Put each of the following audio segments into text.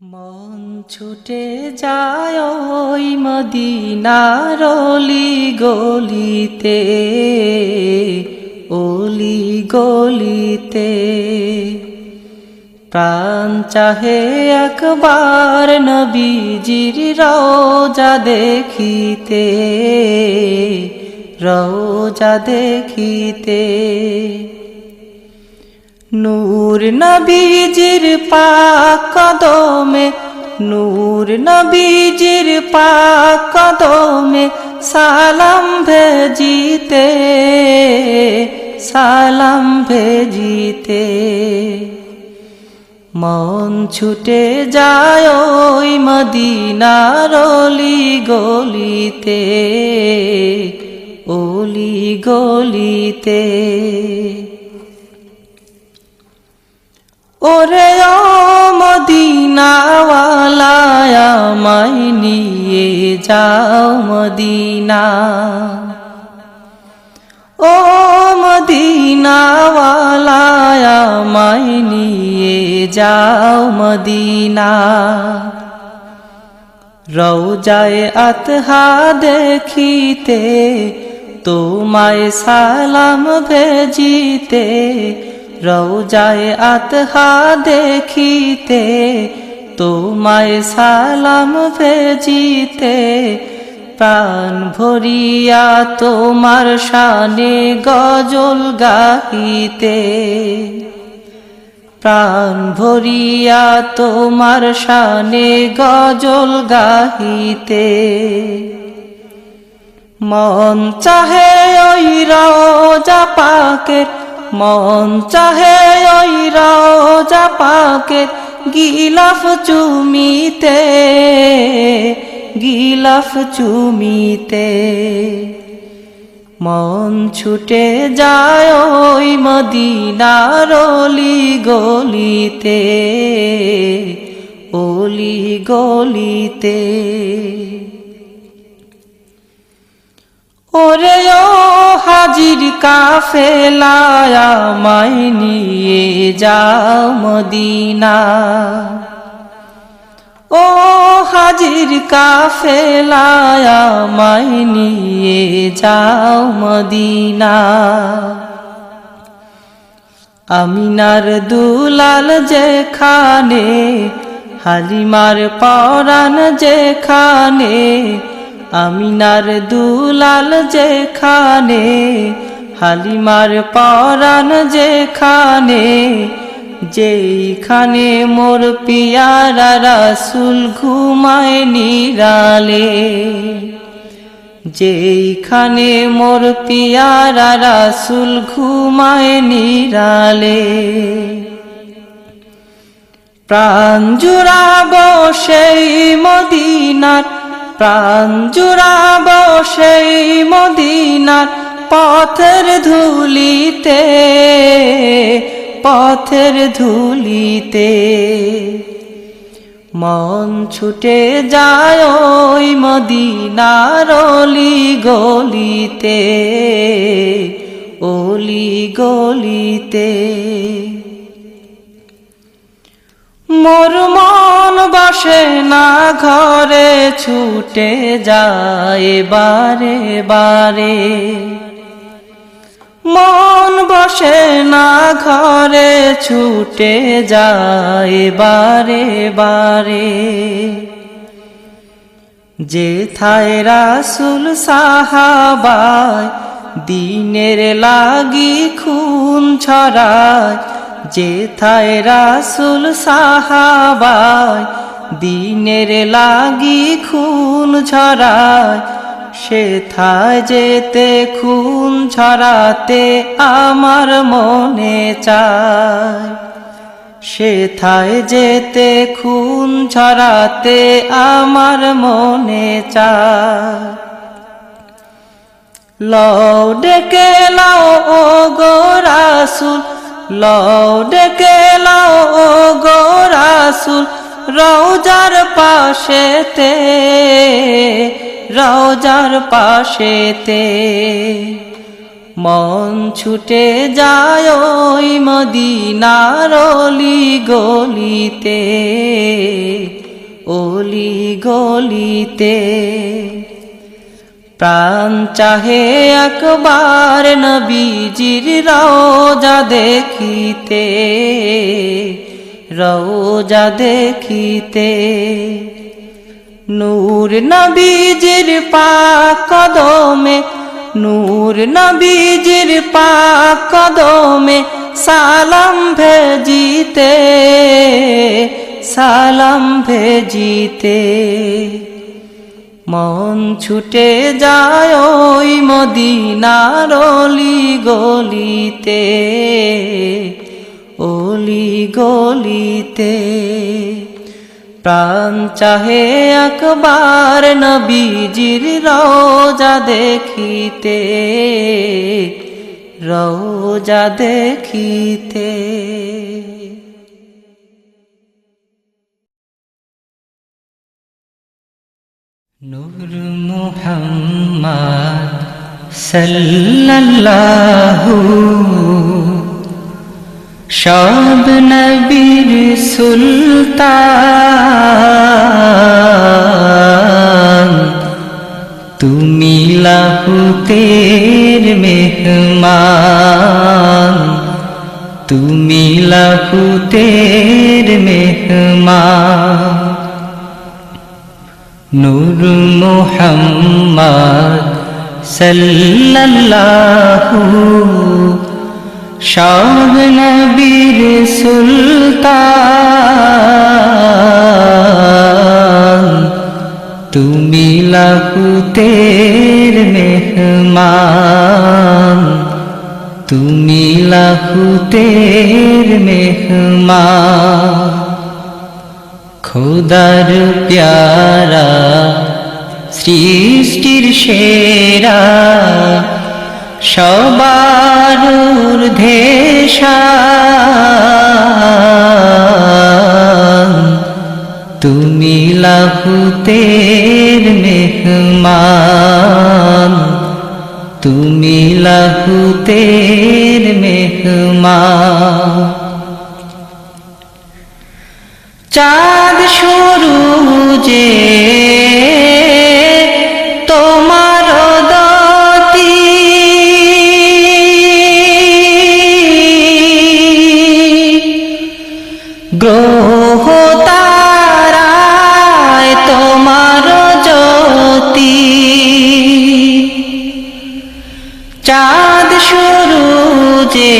মন ছুটে যায় ওই মদিনার অলি গলিতে অলি গলিতে প্রাণ চাহে একবার নবীজির রওজা দেখিতে রওজা দেখিতে। নূর নবীজির পাক কদমে, নূর নবীজির পাক কদমে সালাম ভেজিতে সালাম ভেজিতে। মন ছুটে যায় ওই মদিনার অলি গলিতে অলি গলিতে। ওরে ও মদিনাওয়ালায় আমায় নিয়ে যাও মদিনা। ও মদিনাওয়ালায় আমায় নিয়ে যাও মদিনা। রৌজায় আতহা দেখিতে, তোমায় সালাম ভেজিতে রৌজায় আতহা দেখিতে, তোমায় সালাম ভেজিতে, প্রাণ ভরিয়া তোমার শানে গজল গাহিতে। প্রাণ ভরিয়া তোমার শানে গজল গাহিতে। মন চাহে ওই রোজা পাকের মন চাহে ওই রোজা পাকের গিলাফ চুমিতে গিলাফ চুমিতে। মন ছুটে যায় ওই মদিনার অলি গলিতে অলি গলিতে। ওরে ও হাজির কাফেলায়া মাই নিয়ে যাও মদিনা। ও হাজির কাফেলায়া মাই নিয়ে যাও মদিনা। আমিনার দুলাল যেখানে, হালিমার পরাণ যেখানে আমিনার দুলাল যেখানে, হালিমার পরাণ যেখানে যেখানে মোর পিয়ারা রাসুল ঘুমায় নিরালে যেখানে মোর পিয়ারা রাসুল ঘুমায় নিরালে। প্রাণ জুড়াব সেই মদিনার প্রাণ জুড়াব সেই মদিনার পথের ধুলিতে পথের ধুলিতে। মন ছুটে যায় ওই মদিনার অলি গলিতে অলি গলিতে মোর মন বসে না ঘরে ছুটে যায় বারে বারে। মন বসে না ঘরে ছুটে যায় বারে বারে। যে থায় রাসুল সাহাবায়, দিনের লাগি খুন ছড়ায় যে থায় রাসুল সাহাবায়, দিনের লাগি খুন ছড়ায় সে থায় যেতে খুন ছড়াতে আমার মনে চায়। সে থায় যেতে খুন ছড়াতে আমার মনে চায়। লও ডেকে লাও ও গো রাসুল লও, ডেকে লাও গো রাসুল রৌজার পাশেতে রৌজার পাশেতে। মন ছুটে যায় ওই মদিনার অলি গলিতে অলি গলিতে। প্রাণ চাহে একবার নবীজির রওজা দেখিতে রওজা দেখিতে। নূর নবীজির পাক কদমে, নূর নবীজির পাক কদমে সালাম ভেজিতে সালাম ভেজিতে। মন ছুটে যায় ওই মদিনার অলি গলিতে অলি গলিতে প্রাণ চাহে একবার নবীজির রওজা দেখিতে রওজা দেখিতে। মুহাম্মদ সাল্লাল্লাহু সব নবীর সুলতান তুমি লাহুতের মেহমান তুমি লাহুতের মেহমান নূর মোহাম্মদ সাল্লাল্লাহু সব নবীর সুলতান। তুমি লাহুতের মেহমান। তুমি লাহুতের মেহমান। খোদার প্যারা সৃষ্টির সেরা সবার ঊর্ধ্বেশা তুমি লাহুতের মেহমান তুমি লাহুতের মেহমান। চাঁদ শুরু যে তোমার দতি গ্রহ তারায় তোমার জ্যোতি। চাঁদ শুরু যে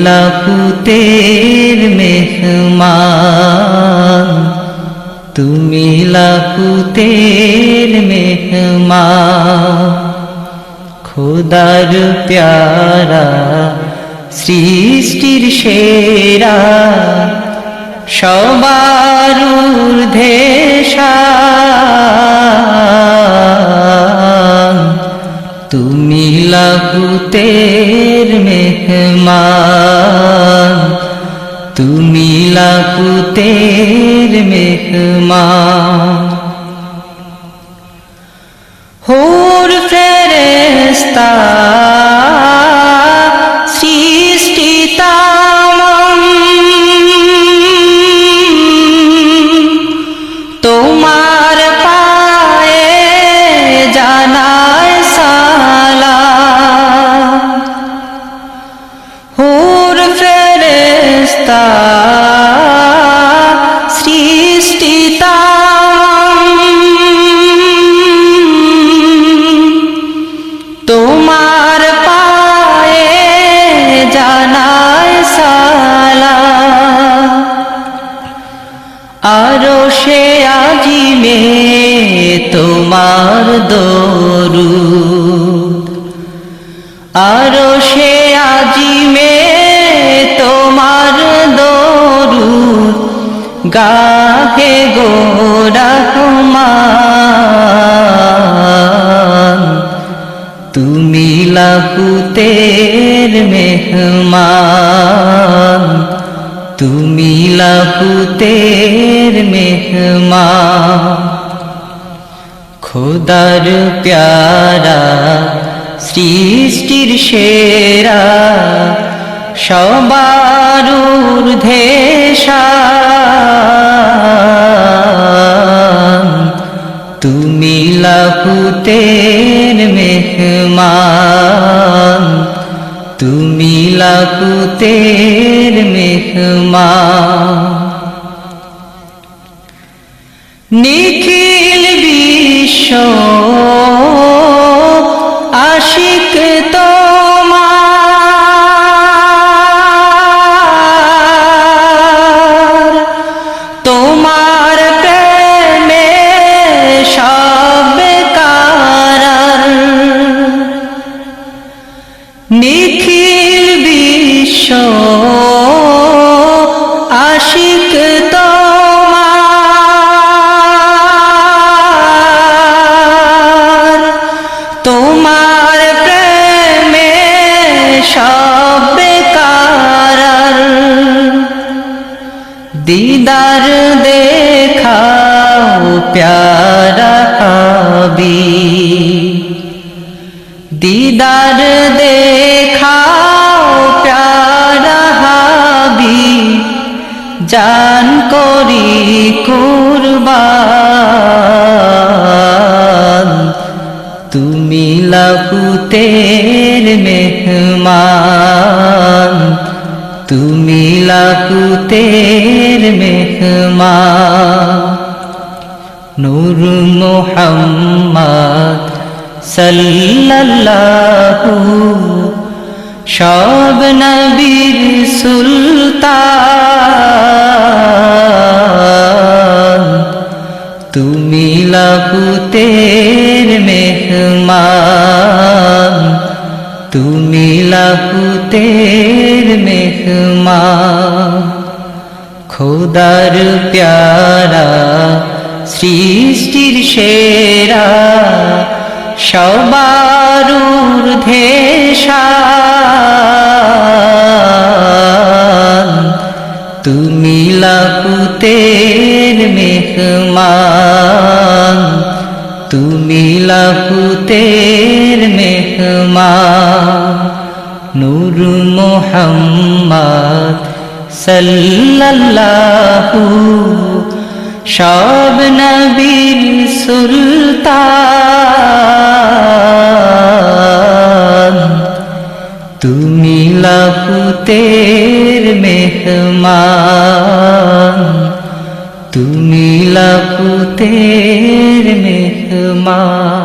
তুমি লাহুতের মেহমান তুমি লাহুতের মেহমান। খোদার প্যারা সৃষ্টির সেরা সবার ঊর্ধ্বেশা তুমি লাহুতের মেহমান তুমি লাহুতের মেহমান। হোর ফেরেস্তা কাহে গো রহমান তুমি লাহুতের মেহমান তুমি লাহুতের মেহমান। খোদার প্যারা সৃষ্টির সেরা সবার ঊর্ধ্বে শান। তুমি লাহুতের মেহমান তুমি লাহুতের মেহমান নিখিল বিশ্ব দেখাও প্যারা হাবি দিদার দেখাও প্যারা হাবি জান করি কুরবান। তুমি লাহুতের মেহমান। তুমি লাহুতের মেহমান নূর মোহাম্মদ সাল্লাল্লাহু সব নবীর সুলতান। তুমি লাহুতের মেহমান তুমি লাহুতের মেহমান খোদার প্যারা সৃষ্টির সেরা সবার ঊর্ধ্বে শান। তুমি লাহুতের মেহমান তুমি লাহুতের মেহমান নূর মোহাম্মদ সাল্লাল্লাহু সব নবীর সুলতান। তুমি লাহুতের মেহমান। তুমি লাহুতের মেহমান।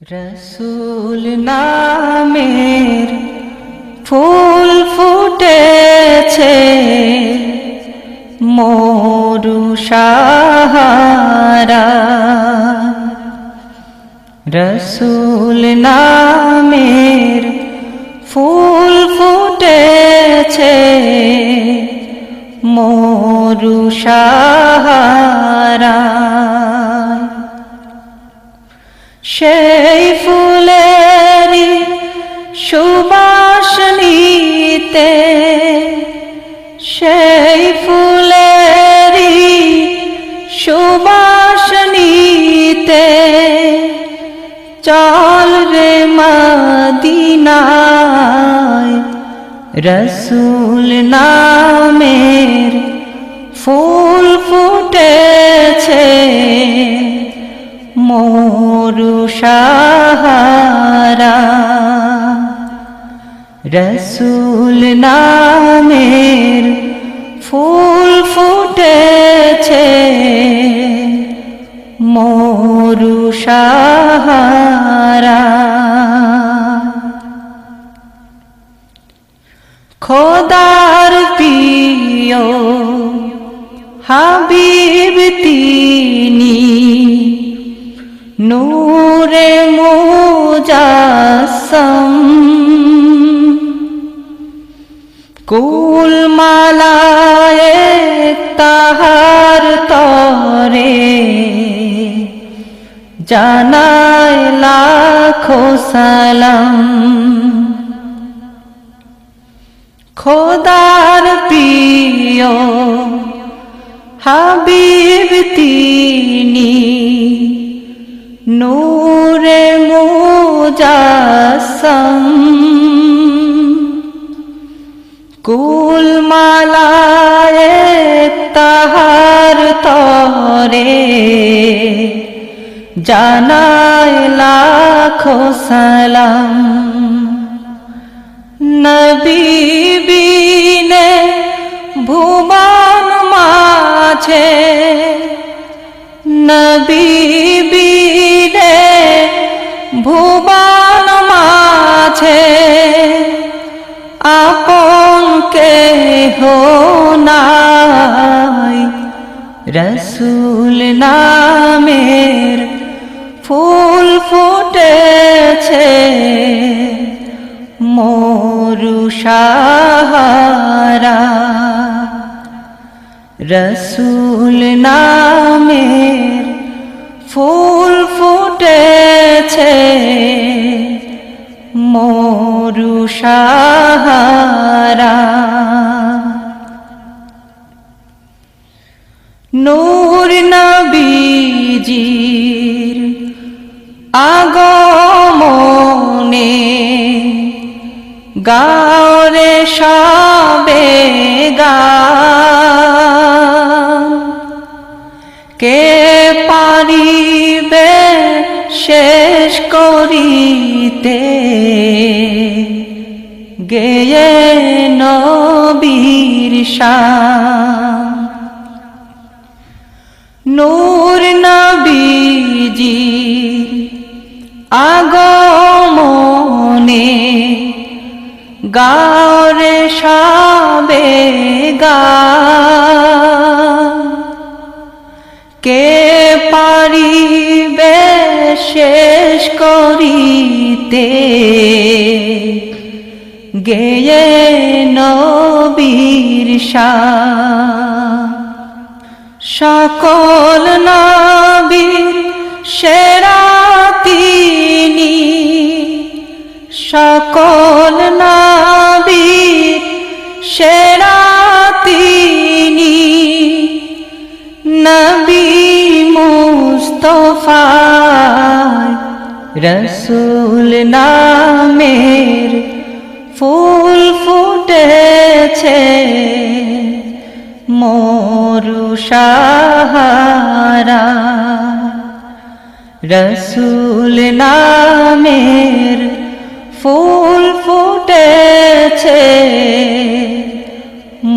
রসুল নামের ফুল ফুটেছে মরু সাহারা। রসুল নামের ফুল ফুটেছে মরু সাহারা। সেই ফুলেরই সুবাস নিতে সেই ফুলেরই চল রে মদিনায় রসুল নামের ফুল ফুটেছে মোরু সাহারা। রসুল নামের মুজাসম কুল মালায় তাহার তরে জানায় লাখো সালাম। খোদার প্রিয় হাবিব তিনি নূরে মুজাসম। কুল মালায় তাহার তরে জানায় লাখো সালাম। নবী বিনে ভুবন মাঝে নবী মাঝে আপন কে নাই। রসুল নামের ফুল ফুটেছে মোরু সাহারা। রসুল নামের ফুল ফুটেছে মোরু সাহারা। নূর নবীজির আগমনে গাওরে সবে গা। কে পারিবে শেষ করিতে গেয়ে নবীর নূর নবীজি আগমনে গাওরে সবে গা। কে পারিবে শেষ করিতে গেয়ে নবীর সকল নবীর সেরা তিনি। সকল রসুল নামের ফুল ফুটেছে মোরু সাহারা। রসুল নামের ফুল ফুটেছে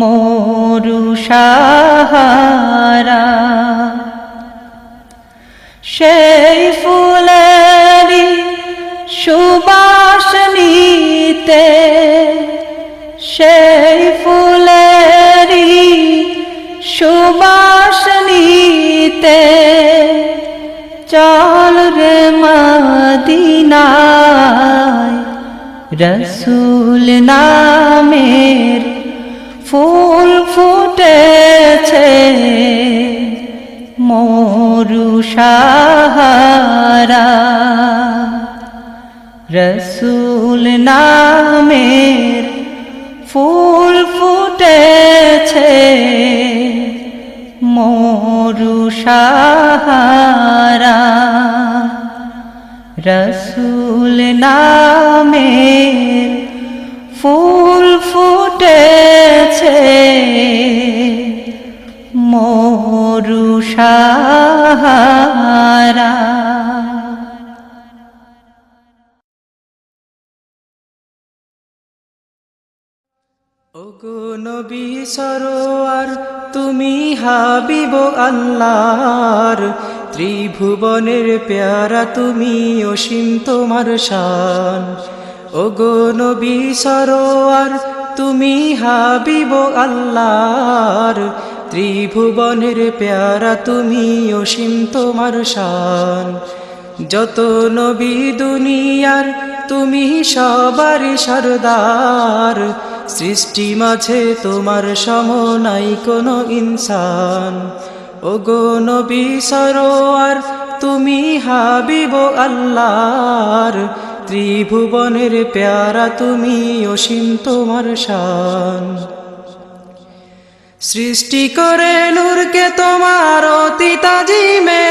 মোরু সাহারা। সেই ফুলেরই নিতে সেই ফুলেরই সুবাস নিতে চল রে মদিনায়। রসুল নামের ফুল ফুটেছে মোরু সাহারা। রসুল নামের ফুল ফুটেছে মোরু সাহারা। রসুল নামের ফুল ফুটেছে মোরু সাহারা। নবী সরোয়ার, তুমি হাবিব আল্লাহর। ত্রিভুবনের পেয়ারা তুমি অসীম তোমার শান। ওগো নবী সরোয়ার, তুমি হাবিব আল্লাহর। ত্রিভুবনের পেয়ারা তুমি অসীম তোমার শান। যত নবী দুনিয়ার, তুমি সবারই সরদার। সৃষ্টি মাঝে তোমার সম নাই কোনো ইনসান। ওগো নবী সরোয়ার, তুমি হাবিব আল্লাহর। ত্রিভুবনের প্যারা তুমি অসীম তোমার শান। সৃষ্টি করে নূরকে তোমার অতি তাজিমে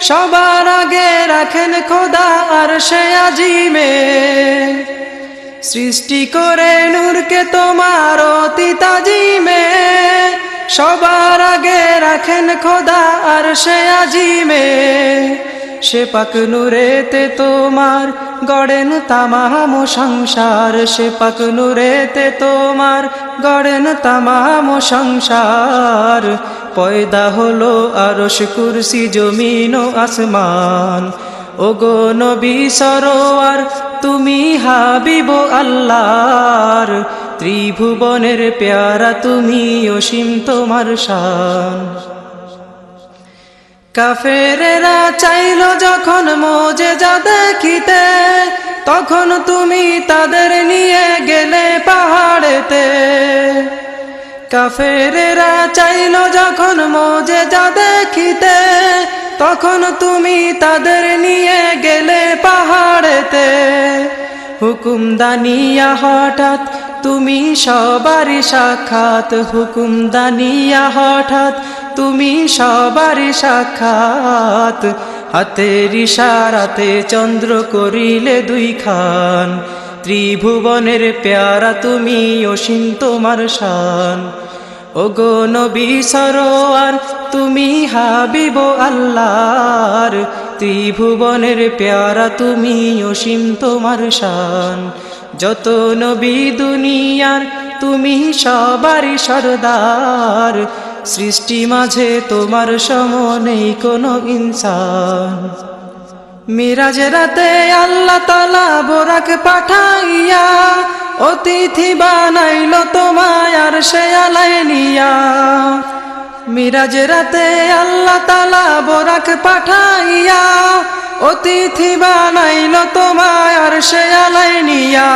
সবার আগে রাখেন খোদা আর সে আজিমে। সৃষ্টি করে নূরকে তোমার অতি তাজিমে সবার আগে রাখেন খোদা আর সে আজিমে। সে পাক নূরেতে তোমার গড়েন তামাম সংসার। সে পাক নূরেতে তোমার গড়েন তামাম সংসার। পয়দা হলো আরশ কুরসি, জমিন ও ওগো নবী সরোয়ার, তুমি হাবিব আল্লাহর। ত্রিভুবনের প্যারা তুমি অসীম তোমার শান। কাফেরেরা চাইল যখন মোজে যা দেখিতে, তখন তুমি তাদের নিয়ে গেলে পাহাড়েতে। কাফেরেরা চাইল যখন মোজে যা দেখিতে তখন তুমি তাদের নিয়ে গেলে পাহাড়েতে। হুকুম দানিয়া হঠাৎ তুমি সবারই সাক্ষাৎ। হুকুম দানিয়া হঠাৎ তুমি সবারই সাক্ষাৎ। হাতের ইশারাতে চন্দ্র করিলে দুই খান। ত্রিভুবনের প্যারা তুমি অসীম তোমার শান। ওগো নবী সরোয়ার তুমি হাবিব আল্লাহর ত্রিভুবনের প্যারা, তুমি অসীম তোমার শান। যত নবী দুনিয়ার, তুমি সবারই সরদার। সৃষ্টি মাঝে তোমার সম নেই কোনো ইনসান। মিরাজ রাতে আল্লাহ তালা বোরাক পাঠাইয়া, অতিথি বানাইল তোমায় আর সে আলাইনিয়া মিরাজ রাতে আল্লাহ তালা বোরাক পাঠাইয়া, অতিথি বানাইল তোমায় আর সে আলাইনিয়া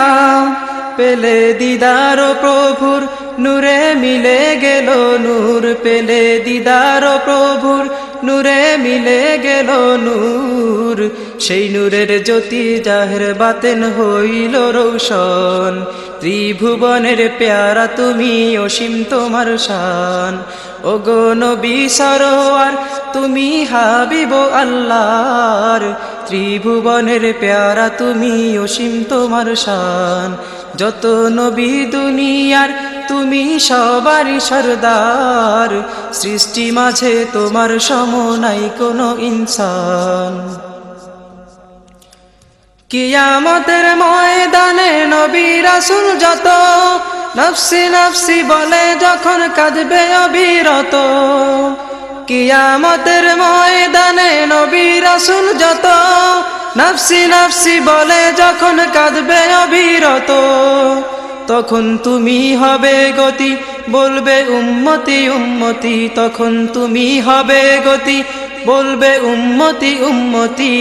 পেলে দিদার প্রভুর নূরে মিলে গেল নূর, পেলে দিদার প্রভুর নূরে মিলে গেল নূর। সেই নূরের জ্যোতি জাহের বাতেন হইল রৌশন, ত্রিভুবনের প্যারা তুমি অসীম তোমার শান। ওগো নবী সরোয়ার, তুমি হাবিব আল্লাহর। ত্রিভুবনের প্যারা তুমি অসীম তোমার শান। যত নবী দুনিয়ার, তুমি সবারই সরদার। সৃষ্টি মাঝে তোমার সম নাই কোনো ইনসান। কিয়ামতের ময়দানে নবী রাসুল যত নফসি নফসি বলে যখন কাঁদবে অবিরত। কিয়ামতের ময়দানে নবী রাসুল যত। নফসি নফসি বলে যখন কাঁদবে অবিরত। তখন তুমি হবে গতি, বলবে উম্মতি উম্মতি। তখন তুমি হবে গতি, বলবে উম্মতি উম্মতি।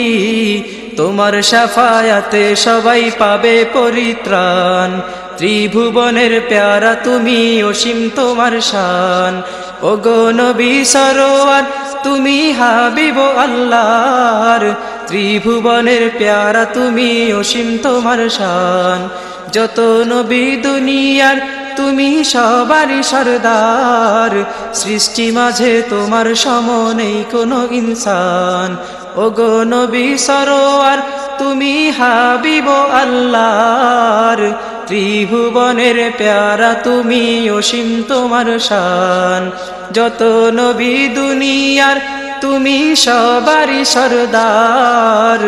তোমার সাফায়াতে সবাই পাবে পরিত্রাণ। ত্রিভুবনের প্যারা তুমি, অসীম তোমার শান। ওগো নবী সরোয়ার, তুমি হাবিব আল্লাহর। ত্রিভুবনের প্যারা তুমি, অসীম তোমার শান। যত নবী দুনিয়ার, তুমি সবারই সরদার। সৃষ্টি মাঝে তোমার সম নেই কোনো ইনসান। ওগো নবী সরোয়ার, তুমি হাবিব আল্লাহর। ত্রিভুবনের প্যারা তুমি অসীম তোমার শান। যত নবী দুনিয়ার, তুমি সবারই সরদার।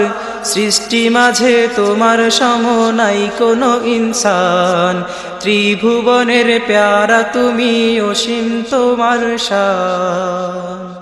সৃষ্টি মাঝে তোমার সম নাই কোনো ইনসান। ত্রিভুবনের প্যারা তুমি অসীম তোমার শান।